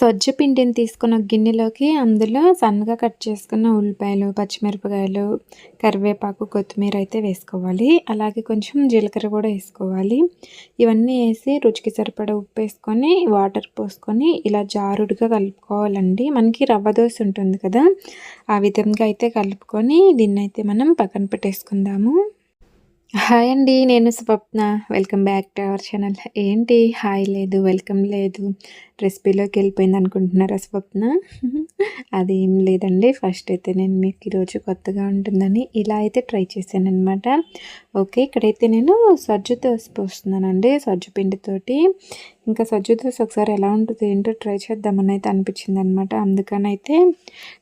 సజ్జ పిండిని తీసుకున్న గిన్నెలోకి అందులో సన్నగా కట్ చేసుకున్న ఉల్లిపాయలు పచ్చిమిరపకాయలు కరివేపాకు కొత్తిమీర అయితే వేసుకోవాలి. అలాగే కొంచెం జీలకర్ర కూడా వేసుకోవాలి. ఇవన్నీ వేసి రుచికి సరిపడా ఉప్పు వేసుకొని వాటర్ పోసుకొని ఇలా జారుడుగా కలుపుకోవాలండి. మనకి రవ్వ దోశ ఉంటుంది కదా ఆ విధంగా అయితే కలుపుకొని దీన్ని అయితే మనం పక్కన పెట్టేసుకుందాము. హాయ్ అండి నేను స్వప్న. Welcome back to our channel. ఏంటి? హాయ్ లేదు వెల్కమ్ లేదు. రెసిపీలోకి వెళ్ళిపోయింది అనుకుంటున్నారా స్వప్న? అదేం లేదండి. ఫస్ట్ అయితే నేను మీకు ఈరోజు కొత్తగా ఉంటుందని ఇలా అయితే ట్రై చేశాను అనమాట ఓకే ఇక్కడైతే నేను సజ్జు దోశ పోస్తున్నానండి సజ్జు పిండితోటి. ఇంకా సజ్జు దోశ ఒకసారి ఎలా ఉంటుంది ఏంటో ట్రై చేద్దామని అయితే అనిపించింది అనమాట అందుకని అయితే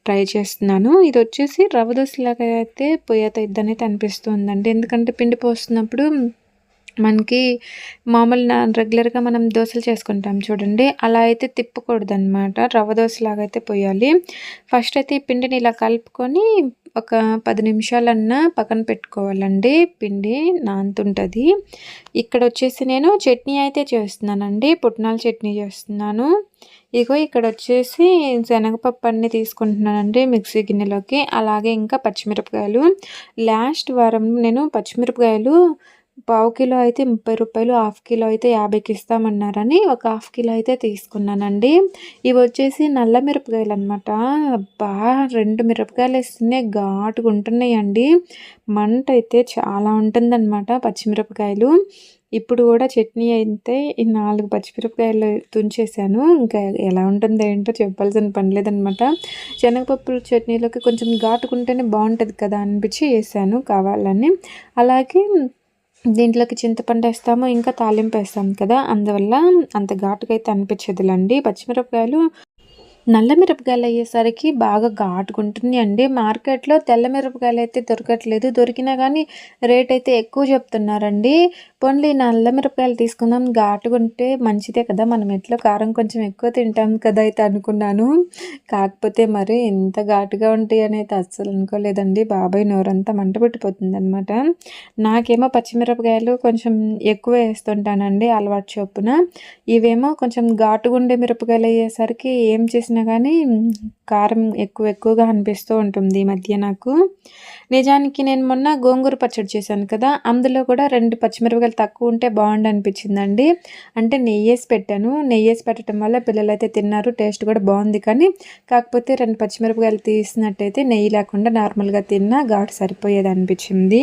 ట్రై చేస్తున్నాను. ఇది వచ్చేసి రవ్వ దోశలాగా అయితే పొయ్యత ఇద్దని అయితే అనిపిస్తుందండి. ఎందుకంటే పిండి పోస్తున్నప్పుడు మనకి మామూలు రెగ్యులర్గా మనం దోశలు చేసుకుంటాం చూడండి. అలా అయితే తిప్పకూడదు అనమాట రవ్వ దోశలాగా అయితే పోయాలి. ఫస్ట్ అయితే ఈ పిండిని ఇలా కలుపుకొని ఒక పది నిమిషాలన్నా పక్కన పెట్టుకోవాలండి. పిండి నాంతుంటుంది ఇక్కడ వచ్చేసి నేను చట్నీ అయితే చేస్తున్నానండి. పుట్నాల చట్నీ చేస్తున్నాను. ఇగో ఇక్కడ వచ్చేసి శనగపప్పు అన్నీ తీసుకుంటున్నానండి మిక్సీ గిన్నెలోకి. అలాగే ఇంకా పచ్చిమిరపకాయలు. లాస్ట్ వారం నేను పచ్చిమిరపకాయలు పావు కిలో అయితే ముప్పై రూపాయలు హాఫ్ కిలో అయితే యాభైకి ఇస్తామన్నారని ఒక హాఫ్ కిలో అయితే తీసుకున్నానండి. ఇవి వచ్చేసి నల్ల మిరపకాయలు అనమాట బాగా రెండు మిరపకాయలు వేస్తేనే ఘాటుగా ఉంటున్నాయండి. మంట అయితే చాలా ఉంటుందన్నమాట పచ్చిమిరపకాయలు. ఇప్పుడు కూడా చట్నీ అయితే ఈ నాలుగు పచ్చిమిరపకాయలు తుంచేసాను ఇంకా ఎలా ఉంటుందో ఏంటో చెప్పాల్సిన పని లేదనమాట శనగపప్పు చట్నీలోకి కొంచెం ఘాటుకుంటేనే బాగుంటుంది కదా అనిపించి వేసాను కావాలని. అలాగే దీంట్లోకి చింతపండు వేస్తాము ఇంకా తాలింపు వేస్తాము కదా. అందువల్ల అంత ఘాటుగా అయితే అనిపించదులండి. పచ్చిమిరపకాయలు నల్ల మిరపకాయలు అయ్యేసరికి బాగా ఘాటుకుంటుంది అండి. మార్కెట్లో తెల్ల మిరపకాయలు అయితే దొరకట్లేదు. దొరికినా కానీ రేట్ అయితే ఎక్కువ చెప్తున్నారండి. పోన్లీ నల్ల మిరపకాయలు తీసుకుందాం. ఘాటుకుంటే మంచిదే కదా. మనం ఎట్లా కారం కొంచెం ఎక్కువ తింటాం కదా అయితే అనుకున్నాను. కాకపోతే మరి ఎంత ఘాటుగా ఉంటాయి అనేది అస్సలు అనుకోలేదండి. బాబాయ్ నోరంతా మంట పెట్టిపోతుంది అనమాట నాకేమో పచ్చిమిరపకాయలు కొంచెం ఎక్కువ వేస్తుంటానండి అలవాటు చొప్పున. ఇవేమో కొంచెం ఘాటుగా ఉండే మిరపకాయలు అయ్యేసరికి ఏం చేసినా కానీ కారం ఎక్కువ ఎక్కువగా అనిపిస్తూ ఉంటుంది ఈ మధ్య నాకు. నిజానికి నేను మొన్న గోంగూర పచ్చడి చేశాను కదా. అందులో కూడా రెండు పచ్చిమిరపకాయలు తక్కువ ఉంటే బాగుండు అనిపించిందండి అంటే నెయ్యి వేసి పెట్టాను. నెయ్యి వేసి పెట్టడం వల్ల పిల్లలు అయితే తిన్నారు టేస్ట్ కూడా బాగుంది కానీ కాకపోతే రెండు పచ్చిమిరపకాయలు తీసినట్టయితే నెయ్యి లేకుండా నార్మల్గా తిన్నా ఘాటు సరిపోయేది అనిపించింది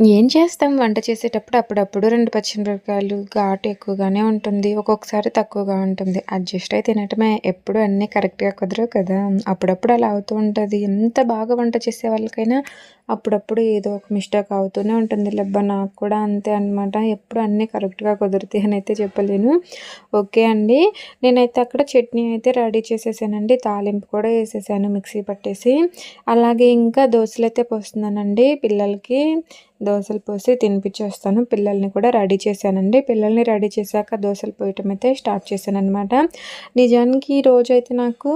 ఏం చేస్తాం? వంట చేసేటప్పుడు అప్పుడప్పుడు రెండు పచ్చిమిరపకాయలు ఘాటు ఎక్కువగానే ఉంటుంది. ఒక్కొక్కసారి తక్కువగా ఉంటుంది. అడ్జస్ట్ అయితే తినటమే. ఎప్పుడు అన్నీ కరెక్ట్గా కుదరవు కదా. అప్పుడప్పుడు అలా అవుతూ ఉంటుంది. ఎంత బాగా వంట చేసే వాళ్ళకైనా అప్పుడప్పుడు ఏదో ఒక మిస్టేక్ అవుతూనే ఉంటుంది. లెబ్బ నాకు కూడా అంతే అనమాట ఎప్పుడు అన్నీ కరెక్ట్గా కుదురుతాయి అని అయితే చెప్పలేను. ఓకే అండి. నేనైతే అక్కడ చట్నీ అయితే రెడీ చేసేసానండి. తాలింపు కూడా వేసేసాను మిక్సీ పట్టేసి. అలాగే ఇంకా దోశలు అయితే పోస్తున్నానండి పిల్లలకి. దోశలు పోసి తినిపించేస్తాను. పిల్లల్ని కూడా రెడీ చేశానండి. పిల్లల్ని రెడీ చేశాక దోశలు పోయటం అయితే స్టార్ట్ చేశాను అనమాట నిజానికి ఈ రోజు అయితే నాకు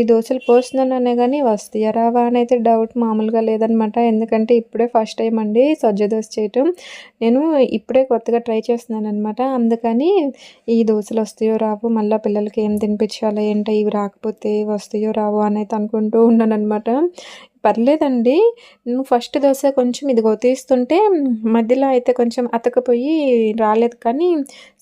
ఈ దోశలు పోస్తున్నాననే కానీ వస్తాయా రావా అని అయితే డౌట్ మామూలుగా లేదనమాట ఎందుకంటే ఇప్పుడే ఫస్ట్ టైం అండి సజ్జ దోశ చేయటం. నేను ఇప్పుడే కొత్తగా ట్రై చేస్తున్నాను అనమాట అందుకని ఈ దోశలు వస్తాయో రావు మళ్ళీ పిల్లలకి ఏం తినిపించాలి ఏంటో ఇవి రాకపోతే వస్తాయో రావు అని అయితే అనుకుంటూ ఉన్నాను అనమాట పర్లేదండి. నేను ఫస్ట్ దోశ కొంచెం ఇదిగో తీస్తుంటే మధ్యలో అయితే కొంచెం అతకపోయి రాలేదు కానీ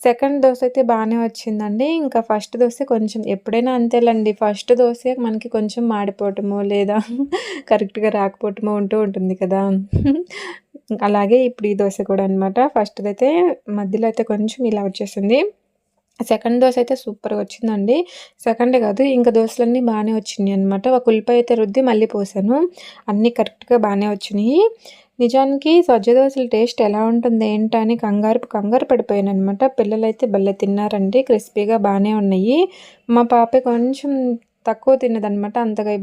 సెకండ్ దోశ అయితే బాగానే వచ్చిందండి. ఇంకా ఫస్ట్ దోశ కొంచెం ఎప్పుడైనా అంతేలండి. ఫస్ట్ దోశ మనకి కొంచెం మాడిపోవటమో లేదా కరెక్ట్గా రాకపోవటమో ఉంటూ ఉంటుంది కదా. అలాగే ఇప్పుడు ఈ దోశ కూడా అనమాట ఫస్ట్ అయితే మధ్యలో అయితే కొంచెం ఇలా వచ్చేసింది. సెకండ్ దోశ అయితే సూపర్గా వచ్చిందండి. సెకండే కాదు ఇంకా దోశలన్నీ బాగానే వచ్చినాయి అనమాట ఒక ఉల్లిపాయ అయితే రుద్ది మళ్ళీ పోసాను. అన్నీ కరెక్ట్గా బాగానే వచ్చినాయి. నిజానికి సజ్జ దోశల టేస్ట్ ఎలా ఉంటుంది ఏంటా అని కంగారు కంగారు పడిపోయాను అనమాట పిల్లలు అయితే భలే తిన్నారండి క్రిస్పీగా బాగానే ఉన్నాయి. మా పాప కొంచెం తక్కువ తిన్నదనమాట అంతగా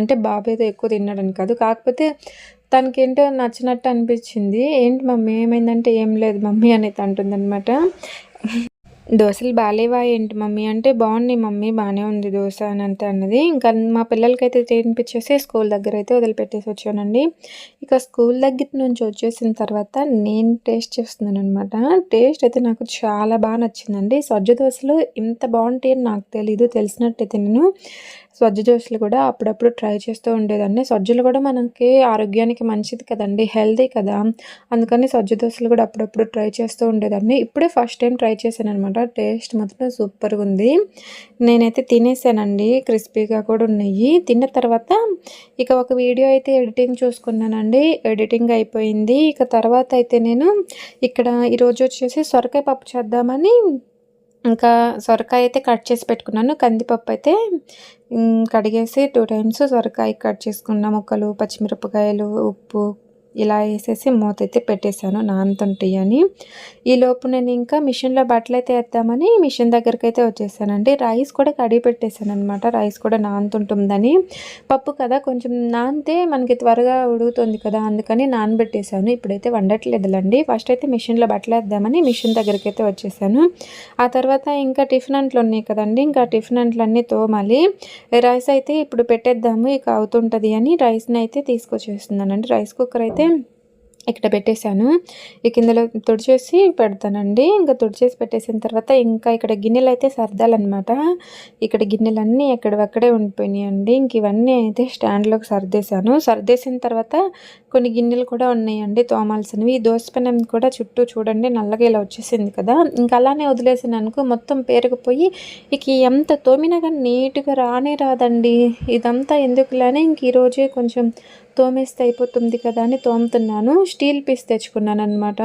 అంటే బాబు ఎక్కువ తిన్నాడని కాదు. కాకపోతే తనకేంటో నచ్చినట్టు అనిపించింది. ఏంటి మమ్మీ ఏమైందంటే ఏం లేదు మమ్మీ అనేది అంటుందన్నమాట. దోశలు బాగాలేవా ఏంటి మమ్మీ? అంటే బాగున్నాయి మమ్మీ బాగానే ఉంది దోశ అని అంతే అన్నది. ఇంకా మా పిల్లలకైతే తినిపించేసి స్కూల్ దగ్గర అయితే వదిలిపెట్టేసి వచ్చానండి. ఇక స్కూల్ దగ్గర నుంచి వచ్చేసిన తర్వాత నేను టేస్ట్ చేస్తున్నాను అనమాట టేస్ట్ అయితే నాకు చాలా బాగా నచ్చిందండి. సజ్జ దోశలు ఇంత బాగుంటాయని నాకు తెలీదు తెలిసినట్టయితే నేను. సజ్జ దోశలు కూడా అప్పుడప్పుడు ట్రై చేస్తూ ఉండేదాన్ని. సజ్జలు కూడా మనకి ఆరోగ్యానికి మంచిది కదండి హెల్దీ కదా. అందుకని సజ్జ దోశలు కూడా అప్పుడప్పుడు ట్రై చేస్తూ ఉండేదాన్ని. ఇప్పుడే ఫస్ట్ టైం ట్రై చేశాను అనమాట టేస్ట్ మాత్రం సూపర్గా ఉంది. నేనైతే తినేసానండి. క్రిస్పీగా కూడా ఉన్నాయి. తిన్న తర్వాత ఇక ఒక వీడియో అయితే ఎడిటింగ్ చూసుకున్నానండి. ఎడిటింగ్ అయిపోయింది. ఇక తర్వాత అయితే నేను ఇక్కడ ఈరోజు వచ్చేసి సొరకాయ పప్పు చేద్దామని ఇంకా సొరకాయ అయితే కట్ చేసి పెట్టుకున్నాను. కందిపప్పు అయితే కడిగేసి టూ టైమ్స్ సొరకాయ కట్ చేసుకున్న ముక్కలు పచ్చిమిరపకాయలు ఉప్పు ఇలా వేసేసి మూత అయితే పెట్టేశాను నానుతుంటాయి అని. ఈలోపు నేను ఇంకా మిషన్లో బట్టలు అయితే వేద్దామని మిషన్ దగ్గరికి అయితే వచ్చేసానండి. రైస్ కూడా కడిగి పెట్టేశాను అనమాట రైస్ కూడా నానుతుంటుందని. పప్పు కదా కొంచెం నానితే మనకి త్వరగా ఉడుగుతుంది కదా అందుకని నానబెట్టేశాను. ఇప్పుడైతే వండట్లేదులండి. ఫస్ట్ అయితే మిషన్లో బట్టలు వేద్దామని మిషన్ దగ్గరికి అయితే వచ్చేసాను. ఆ తర్వాత ఇంకా టిఫిన్ అంట్లు ఉన్నాయి కదండి ఇంకా టిఫిన్ అంట్లన్నీ తోమాలి. రైస్ అయితే ఇప్పుడు పెట్టేద్దాము ఇక అవుతుంటుంది అని రైస్ని అయితే తీసుకొచ్చేస్తున్నానండి. రైస్ కుక్కర్ అయితే అయితే ఇక్కడ పెట్టేశాను. ఇక ఇందులో తుడిచేసి పెడతానండి. ఇంకా తుడిచేసి పెట్టేసిన తర్వాత ఇంకా ఇక్కడ గిన్నెలు అయితే సర్దాలన్నమాట. ఇక్కడ గిన్నెలన్నీ ఎక్కడవక్కడే ఉండిపోయినాయండి. ఇంక ఇవన్నీ అయితే స్టాండ్లోకి సర్దేశాను. సర్దేసిన తర్వాత కొన్ని గిన్నెలు కూడా ఉన్నాయండి తోమాల్సినవి. ఈ దోసపెనం కూడా చుట్టూ చూడండి నల్లగా ఇలా వచ్చేసింది కదా. ఇంకా అలానే వదిలేసాను అనుకో మొత్తం పేరుకుపోయి ఇక ఎంత తోమినా కానీ నీట్గా రానే రాదండి. ఇదంతా ఎందుకులానే ఇంక ఈరోజే కొంచెం తోమేస్తే అయిపోతుంది కదా అని తోముతున్నాను. స్టీల్ పీస్ తెచ్చుకున్నాను అనమాట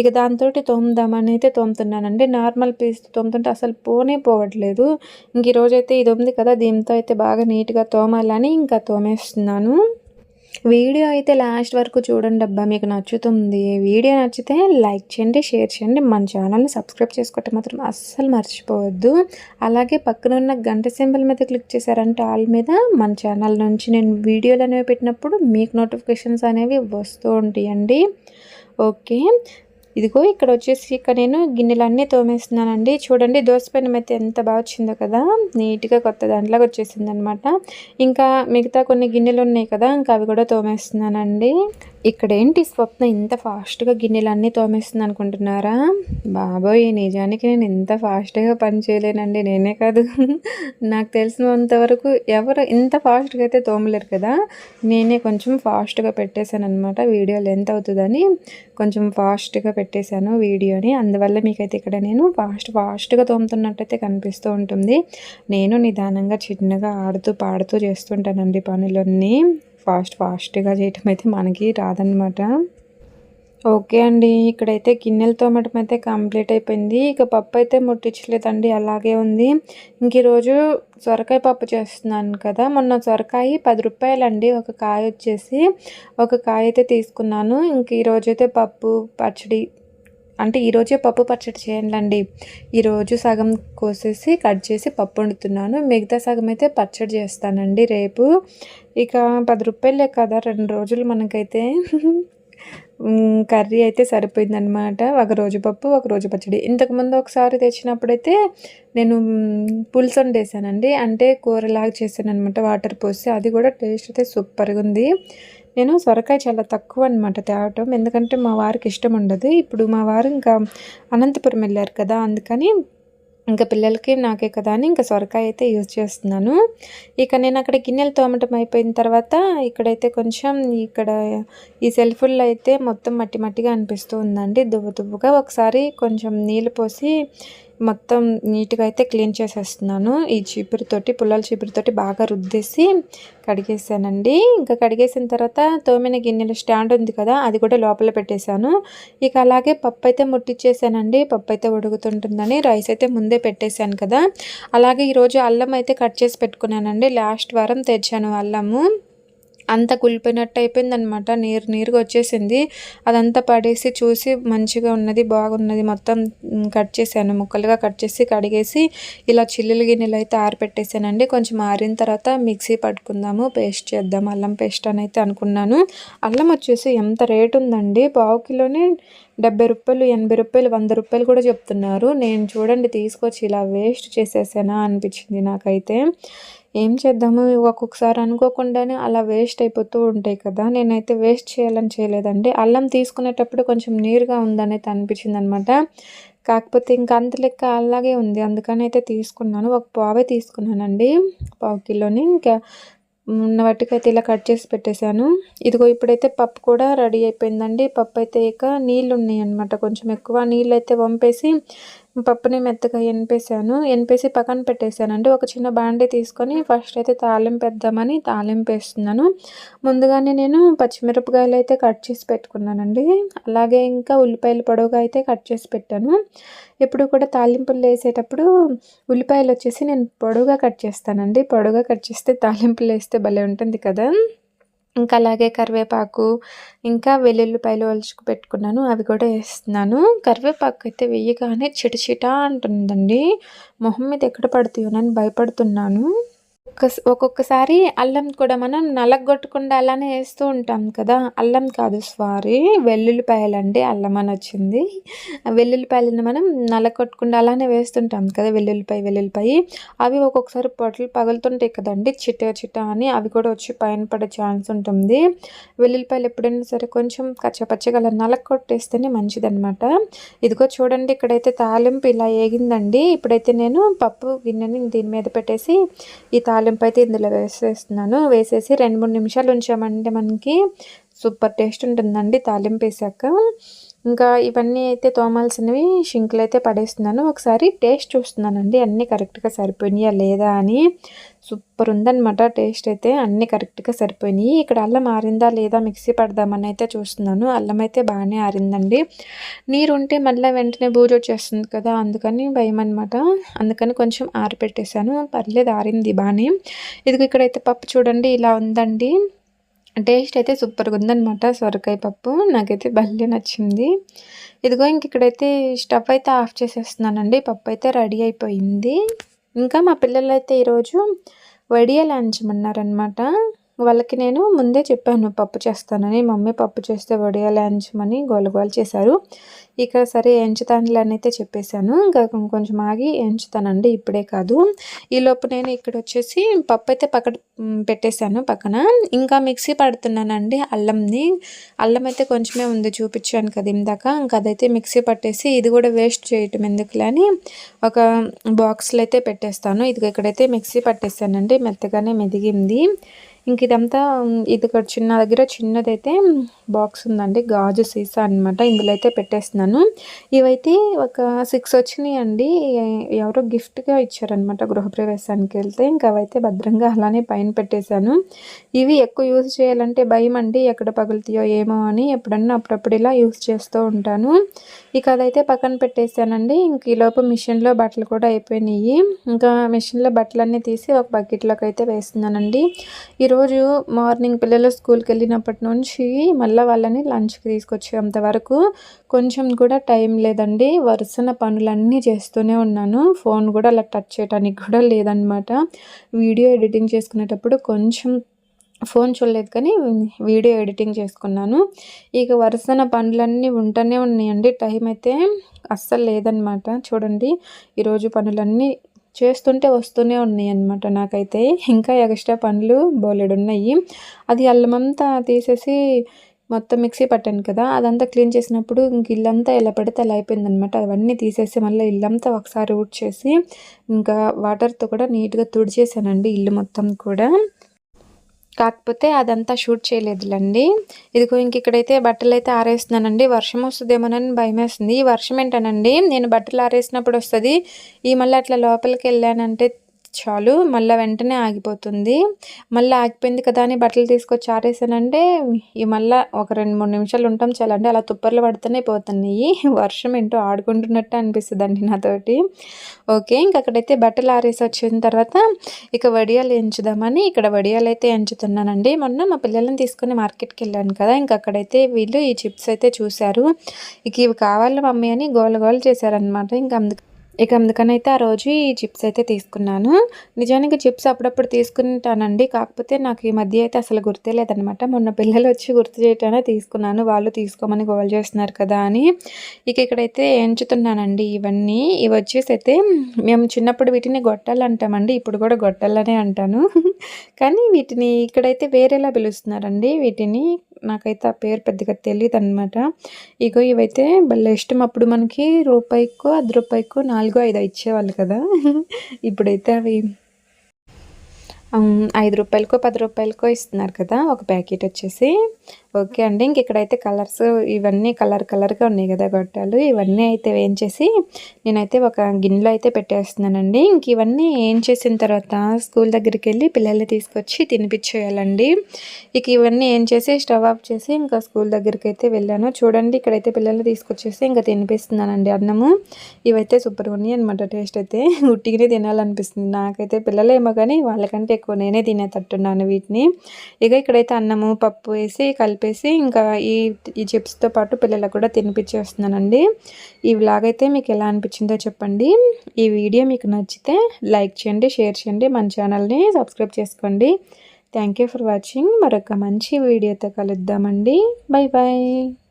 ఇక దాంతో తోముదామని అయితే తోముతున్నానండి. నార్మల్ పీస్ తోముతుంటే అసలు పోనే పోవట్లేదు. ఇంక ఈరోజైతే ఇది ఉంది కదా దీంతో అయితే బాగా నీట్గా తోమాలని ఇంకా తోమేస్తున్నాను. వీడియో అయితే లాస్ట్ వరకు చూడండి అబ్బా మీకు నచ్చుతుంది. వీడియో నచ్చితే లైక్ చేయండి షేర్ చేయండి. మన ఛానల్ని సబ్స్క్రైబ్ చేసుకోవటం మాత్రం అస్సలు మర్చిపోవద్దు. అలాగే పక్కన ఉన్న గంట సింబల్ మీద క్లిక్ చేశారంటే ఆల్ మీద మన ఛానల్ నుంచి నేను వీడియోలు అనేవి పెట్టినప్పుడు మీకు నోటిఫికేషన్స్ అనేవి వస్తూ ఉంటాయండి. ఓకే. ఇదిగో ఇక్కడ వచ్చేసి ఇక్కడ నేను గిన్నెలన్నీ తోమేస్తున్నానండి. చూడండి దోసపైన అయితే ఎంత బాగా వచ్చిందో కదా. నీట్గా కొత్త దాంట్లోకి వచ్చేసింది అనమాట ఇంకా మిగతా కొన్ని గిన్నెలు ఉన్నాయి కదా ఇంకా అవి కూడా తోమేస్తున్నానండి. ఇక్కడ ఏంటి స్వప్న? ఇంత ఫాస్ట్గా గిన్నెలన్నీ తోమేస్తుంది అనుకుంటున్నారా బాబోయ్ నిజానికి నేను ఇంత ఫాస్ట్గా పని చేయలేనండి నేనే కాదు. నాకు తెలిసినంత వరకు ఎవరు ఇంత ఫాస్ట్గా అయితే తోమలేరు కదా? నేనే కొంచెం ఫాస్ట్గా పెట్టేశాను అనమాట వీడియో లెంత్ అవుతుందని కొంచెం ఫాస్ట్గా పెట్టేశాను వీడియోని. అందువల్ల మీకైతే ఇక్కడ నేను ఫాస్ట్ ఫాస్ట్గా తోముతున్నట్టయితే కనిపిస్తూ ఉంటుంది. నేను నిదానంగా చిన్నగా ఆడుతూ పాడుతూ చేస్తుంటానండి పనులన్నీ. ఫాస్ట్ ఫాస్ట్గా చేయటం అయితే మనకి రాదనమాట ఓకే అండి ఇక్కడైతే గిన్నెలు తోమటం అయితే కంప్లీట్ అయిపోయింది. ఇక పప్పు అయితే ముట్టించలేదండి అలాగే ఉంది. ఇంక ఈరోజు సొరకాయ పప్పు చేస్తున్నాను కదా మొన్న సొరకాయ పది రూపాయలండి ఒక కాయ వచ్చేసి ఒక కాయ అయితే తీసుకున్నాను. ఇంక ఈరోజు అయితే పప్పు పచ్చడి అంటే ఈరోజే పప్పు పచ్చడి చేయండి. ఈరోజు సగం కోసేసి కట్ చేసి పప్పు వండుతున్నాను. మిగతా సగం అయితే పచ్చడి చేస్తానండి రేపు. ఇక పది రూపాయలే కదా రెండు రోజులు మనకైతే. కర్రీ అయితే సరిపోయిందనమాట ఒక రోజు పప్పు ఒక రోజు పచ్చడి. ఇంతకుముందు ఒకసారి తెచ్చినప్పుడైతే నేను పులుసు వండేసానండి అంటే కూరలాగా చేశాను అనమాట వాటర్ పోసి. అది కూడా టేస్ట్ అయితే సూపర్గా ఉంది. నేను సొరకాయ చాలా తక్కువ అనమాట తేవటం. ఎందుకంటే మా వారికి ఇష్టం ఉండదు. ఇప్పుడు మా వారు ఇంకా అనంతపురం వెళ్ళారు కదా అందుకని ఇంకా పిల్లలకి నాకే కదా అని ఇంకా సొరకాయ అయితే యూజ్ చేస్తున్నాను. ఇక నేను అక్కడ గిన్నెలు తోమటం అయిపోయిన తర్వాత ఇక్కడైతే కొంచెం ఇక్కడ ఈ సెల్ఫుల్లో అయితే మొత్తం మట్టి మట్టిగా అనిపిస్తూ ఉందండి. దువ్వు దువ్వుగా ఒకసారి కొంచెం నీళ్ళు పోసి మొత్తం నీట్గా అయితే క్లీన్ చేసేస్తున్నాను. ఈ చీపురుతోటి పుల్లల చీపురుతోటి బాగా రుద్దేసి కడిగేసానండి. ఇంకా కడిగేసిన తర్వాత తోమిన గిన్నెల స్టాండ్ ఉంది కదా అది కూడా లోపల పెట్టేశాను. ఇక అలాగే పప్పు అయితే ముట్టించేసానండి పప్పు అయితే ఉడుకుతుంటుందని రైస్ అయితే ముందే పెట్టేశాను కదా. అలాగే ఈరోజు అల్లం అయితే కట్ చేసి పెట్టుకున్నానండి. లాస్ట్ వారం తెచ్చాను అల్లము. అంతా కులిపోయినట్టు అయిపోయిందనమాట నీరు నీరుగా వచ్చేసింది. అదంతా పడేసి చూసి మంచిగా ఉన్నది బాగున్నది మొత్తం కట్ చేశాను. ముక్కలుగా కట్ చేసి కడిగేసి ఇలా చిల్లులు గిన్నెలు అయితే ఆరిపెట్టేసానండి కొంచెం ఆరిన తర్వాత మిక్సీ పట్టుకుందాము పేస్ట్ చేద్దాం అల్లం పేస్ట్ అని అయితే అనుకున్నాను. అల్లం వచ్చేసి ఎంత రేటు ఉందండి? పావు కిలోనే డెబ్బై రూపాయలు ఎనభై రూపాయలు వంద రూపాయలు కూడా చెప్తున్నారు. నేను చూడండి తీసుకొచ్చి ఇలా వేస్ట్ చేసేసానా అనిపించింది నాకైతే. ఏం చేద్దాము? ఒక్కొక్కసారి అనుకోకుండానే అలా వేస్ట్ అయిపోతూ ఉంటాయి కదా. నేనైతే వేస్ట్ చేయాలని చేయలేదండి. అల్లం తీసుకునేటప్పుడు కొంచెం నీరుగా ఉందనైతే అనిపించింది అనమాట కాకపోతే ఇంకా అంత లెక్క అలాగే ఉంది. అందుకని అయితే తీసుకున్నాను. ఒక పావే తీసుకున్నానండి. పావు కిలోని. ఇంకా ఉన్న వాటికైతే ఇలా కట్ చేసి పెట్టేశాను. ఇదిగో ఇప్పుడైతే పప్పు కూడా రెడీ అయిపోయిందండి. పప్పు అయితే ఇక నీళ్ళు ఉన్నాయి అనమాట కొంచెం ఎక్కువ నీళ్ళు అయితే వంపేసి పప్పుని మెత్తగా ఎనిపేసాను ఎనిపేసి పక్కన పెట్టేశానండి ఒక చిన్న బాండీ తీసుకొని ఫస్ట్ అయితే తాలింపు వేద్దామని తాలింపు వేస్తున్నాను. ముందుగానే నేను పచ్చిమిరపకాయలు అయితే కట్ చేసి పెట్టుకున్నానండి. అలాగే ఇంకా ఉల్లిపాయలు పొడవుగా అయితే కట్ చేసి పెట్టాను. ఎప్పుడు కూడా తాలింపులు వేసేటప్పుడు ఉల్లిపాయలు వచ్చేసి నేను పొడవుగా కట్ చేస్తానండి. పొడవుగా కట్ చేస్తే తాలింపులు వేస్తే భలే ఉంటుంది కదా. ఇంకా అలాగే కరివేపాకు ఇంకా వెల్లుల్లిపాయలు ఒలుచుకు పెట్టుకున్నాను. అవి కూడా వేస్తున్నాను. కరివేపాకు అయితే వేయగానే చిటచిట అంటుందండి. మొహం మీద ఎక్కడ పడుతుందోనని భయపడుతున్నాను. ఒక్క ఒక్కొక్కసారి అల్లం కూడా మనం నలగొట్టకుండా అలానే వేస్తూ ఉంటాం కదా. అల్లం కాదు సారీ వెల్లుల్లిపాయలు అండి అల్లం అని వచ్చింది. వెల్లుల్లిపాయలను మనం నలగొట్టకుండా అలానే వేస్తుంటాం కదా వెల్లుల్లిపాయ వెల్లుల్లిపాయ. అవి ఒక్కొక్కసారి పొట్టలు పగులుతుంటాయి కదండి చిట్ట చిట్ట అని అవి కూడా వచ్చి పైన పడే ఛాన్స్ ఉంటుంది. వెల్లుల్లిపాయలు ఎప్పుడైనా సరే కొంచెం కచ్చపచ్చగా అలా నలగొట్టేస్తేనే మంచిదన్నమాట. ఇదిగో చూడండి ఇక్కడైతే తాలింపు ఇలా ఏగిందండి. ఇప్పుడైతే నేను పప్పు గిన్నెని దీని మీద పెట్టేసి ఈ తాలింపు తాలింపు అయితే ఇందులో వేసేస్తున్నాను. వేసేసి రెండు మూడు నిమిషాలు ఉంచామంటే మనకి సూపర్ టేస్ట్ ఉంటుందండి తాలింపు వేసాక. ఇంకా ఇవన్నీ అయితే తోమాల్సినవి షింకులు అయితే పడేస్తున్నాను. ఒకసారి టేస్ట్ చూస్తున్నానండి. అన్నీ కరెక్ట్గా సరిపోయినాయా లేదా అని. సూపర్ ఉందన్నమాట టేస్ట్ అయితే. అన్నీ కరెక్ట్గా సరిపోయినాయి. ఇక్కడ అల్లం ఆరిందా లేదా మిక్సీ పడదామని అయితే చూస్తున్నాను. అల్లం అయితే బాగానే ఆరిందండి. నీరు ఉంటే మళ్ళీ వెంటనే బూజు వచ్చేస్తుంది కదా అందుకని భయం అనమాట అందుకని కొంచెం ఆరిపెట్టేశాను. పర్లేదు ఆరింది బాగానే. ఇదిగో ఇక్కడైతే పప్పు చూడండి ఇలా ఉందండి. టేస్ట్ అయితే సూపర్గా ఉందనమాట సొరకాయ పప్పు నాకైతే భలే నచ్చింది. ఇదిగో ఇంక ఇక్కడైతే స్టవ్ అయితే ఆఫ్ చేసేస్తున్నానండి. పప్పు అయితే రెడీ అయిపోయింది. ఇంకా మా పిల్లలు అయితే ఈరోజు వడియాలు అంచమన్నారనమాట వాళ్ళకి నేను ముందే చెప్పాను పప్పు చేస్తానని. మమ్మీ పప్పు చేస్తే వడియాలు ఎంచమని గోలగోలు చేశారు. ఇక్కడ సరే ఎంచుతానులే అని అయితే చెప్పేశాను. ఇంకా కొంచెం ఆగి ఎంచుతానండి ఇప్పుడే కాదు. ఈలోపు నేను ఇక్కడ వచ్చేసి పప్పు అయితే పక్కన పెట్టేశాను పక్కన. ఇంకా మిక్సీ పడుతున్నానండి అల్లంని. అల్లం అయితే కొంచెమే ఉంది చూపించాను కదా ఇందాక. ఇంకా అదైతే మిక్సీ పట్టేసి ఇది కూడా వేస్ట్ చేయటం ఎందుకులే అని ఒక బాక్స్లో అయితే పెట్టేస్తాను. ఇది ఇక్కడైతే మిక్సీ పట్టేశానండి మెత్తగానే మెదిగింది. ఇంక ఇదంతా ఇది చిన్న దగ్గర చిన్నదైతే బాక్స్ ఉందండి. గాజు సీసా అనమాట ఇందులో అయితే పెట్టేస్తున్నాను. ఇవైతే ఒక సిక్స్ వచ్చినాయి అండి ఎవరో గిఫ్ట్గా ఇచ్చారనమాట గృహప్రవేశానికి వెళ్తే. ఇంకా అవైతే భద్రంగా అలానే పైన పెట్టేశాను. ఇవి ఎక్కువ యూజ్ చేయాలంటే భయం అండి. ఎక్కడ పగులుతాయో ఏమో అని ఎప్పుడన్నా అప్పుడప్పుడు ఇలా యూజ్ చేస్తూ ఉంటాను. ఇక అదైతే పక్కన పెట్టేశానండి. ఇంక ఈలోపు మిషన్లో బట్టలు కూడా అయిపోయినాయి. ఇంకా మిషన్లో బట్టలన్నీ తీసి ఒక బకెట్లోకి అయితే వేస్తున్నానండి. ఈ ఈరోజు మార్నింగ్ పిల్లలు స్కూల్కి వెళ్ళినప్పటి నుంచి మళ్ళీ వాళ్ళని లంచ్కి తీసుకొచ్చేంత వరకు కొంచెం కూడా టైం లేదండి. వరుసన పనులన్నీ చేస్తూనే ఉన్నాను. ఫోన్ కూడా అలా టచ్ చేయడానికి కూడా లేదనమాట వీడియో ఎడిటింగ్ చేసుకునేటప్పుడు కొంచెం ఫోన్ చూడలేదు కానీ వీడియో ఎడిటింగ్ చేసుకున్నాను. ఇక వరుసన పనులన్నీ ఉంటూనే ఉన్నాయండి. టైం అయితే అస్సలు లేదనమాట చూడండి ఈరోజు పనులన్నీ చేస్తుంటే వస్తూనే ఉన్నాయి అనమాట నాకైతే. ఇంకా ఎక్స్ట్రా పండ్లు బోలెడు ఉన్నాయి అది అల్లమంతా తీసేసి మొత్తం మిక్సీ పట్టాను కదా అదంతా క్లీన్ చేసినప్పుడు ఇంక ఇల్లంతా ఎలా పడితే అలా అయిపోయిందనమాట అవన్నీ తీసేసి మళ్ళీ ఇల్లంతా ఒకసారి ఊడ్చేసి ఇంకా వాటర్తో కూడా నీట్గా తుడిచేసానండి ఇల్లు మొత్తం కూడా. కాకపోతే అదంతా షూట్ చేయలేదులండి. ఇదిగో ఇంక ఇక్కడైతే బట్టలు అయితే ఆరేస్తున్నానండి. వర్షం వస్తుందేమోనని భయం వేస్తుంది ఈ వర్షం ఏంటనండి? నేను బట్టలు ఆరేసినప్పుడు వస్తుంది. ఈ మళ్ళీ అట్లా లోపలికి వెళ్ళానంటే చాలు మళ్ళీ వెంటనే ఆగిపోతుంది. మళ్ళీ ఆగిపోయింది కదా అని బట్టలు తీసుకొచ్చి ఆరేసానంటే ఈ మళ్ళీ ఒక రెండు మూడు నిమిషాలు ఉంటాం చాలండి. అలా తుప్పర్లు పడుతూనే పోతున్నాయి. వర్షం ఏంటో ఆడుకుంటున్నట్టు అనిపిస్తుంది అండి నాతోటి. ఓకే ఇంక అక్కడైతే బట్టలు ఆరేసి వచ్చిన తర్వాత ఇక వడియాలు ఎంచుదామని ఇక్కడ వడియాలు అయితే ఎంచుతున్నానండి. మొన్న మా పిల్లల్ని తీసుకుని మార్కెట్కి వెళ్ళాను కదా ఇంక అక్కడైతే వీళ్ళు ఈ చిప్స్ అయితే చూశారు. ఇక ఇవి కావాలి మమ్మీ అని గోల గోల చేశారనమాట ఇంకా అందుకు ఇక అందుకనైతే ఆ రోజు ఈ చిప్స్ అయితే తీసుకున్నాను. నిజానికి చిప్స్ అప్పుడప్పుడు తీసుకుంటానండి. కాకపోతే నాకు ఈ మధ్య అయితే అసలు గుర్తే లేదనమాట. మొన్న పిల్లలు వచ్చి గుర్తు చేయటానే తీసుకున్నాను. వాళ్ళు తీసుకోమని గోల్ చేస్తున్నారు కదా అని. ఇక ఇక్కడైతే ఎంచుతున్నానండి ఇవన్నీ. ఇవి వచ్చేసి అయితే మేము చిన్నప్పుడు వీటిని గొట్టాలు అంటామండి ఇప్పుడు కూడా గొట్టాలనే అంటాను. కానీ వీటిని ఇక్కడైతే వేరేలా పిలుస్తున్నారండి. వీటిని నాకైతే ఆ పేరు పెద్దగా తెలియదు అనమాట ఇగో ఇవైతే భలే ఇష్టం. అప్పుడు మనకి రూపాయికో అర్ధ రూపాయికో నాలుగో ఐదో ఇచ్చేవాళ్ళు కదా. ఇప్పుడైతే అవి ఐదు రూపాయలకో పది రూపాయలకో ఇస్తున్నారు కదా ఒక ప్యాకెట్ వచ్చేసి. ఓకే అండి. ఇంక ఇక్కడైతే కలర్స్ ఇవన్నీ కలర్ కలర్గా ఉన్నాయి కదా గొట్టాలు. ఇవన్నీ అయితే వేయించేసి నేనైతే ఒక గిన్నెలో అయితే పెట్టేస్తున్నానండి. ఇంక ఇవన్నీ ఏం చేసిన తర్వాత స్కూల్ దగ్గరికి వెళ్ళి పిల్లల్ని తీసుకొచ్చి తినిపించేయాలండి. ఇక ఇవన్నీ ఏం చేసి స్టవ్ ఆఫ్ చేసి ఇంకా స్కూల్ దగ్గరికి అయితే వెళ్ళాను. చూడండి ఇక్కడైతే పిల్లల్ని తీసుకొచ్చేసి ఇంకా తినిపిస్తున్నానండి అన్నము. ఇవైతే సూపర్ ఉన్నాయి అనమాట టేస్ట్ అయితే. ఉట్టిగానే తినాలనిపిస్తుంది. నాకైతే పిల్లలేమో కానీ వాళ్ళకంటే ఎక్కువ నేనే తినేటట్టున్నాను వీటిని. ఇక ఇక్కడైతే అన్నము పప్పు వేసి కలిపి చెప్పేసి ఇంకా ఈ ఈ చిప్స్తో పాటు పిల్లలకు కూడా తినిపించేస్తున్నానండి. ఈ వ్లాగ్ అయితే మీకు ఎలా అనిపించిందో చెప్పండి. ఈ వీడియో మీకు నచ్చితే లైక్ చేయండి షేర్ చేయండి మన ఛానల్ని సబ్స్క్రైబ్ చేసుకోండి. Thank you for watching. మరొక మంచి వీడియోతో కలుద్దామండి. Bye bye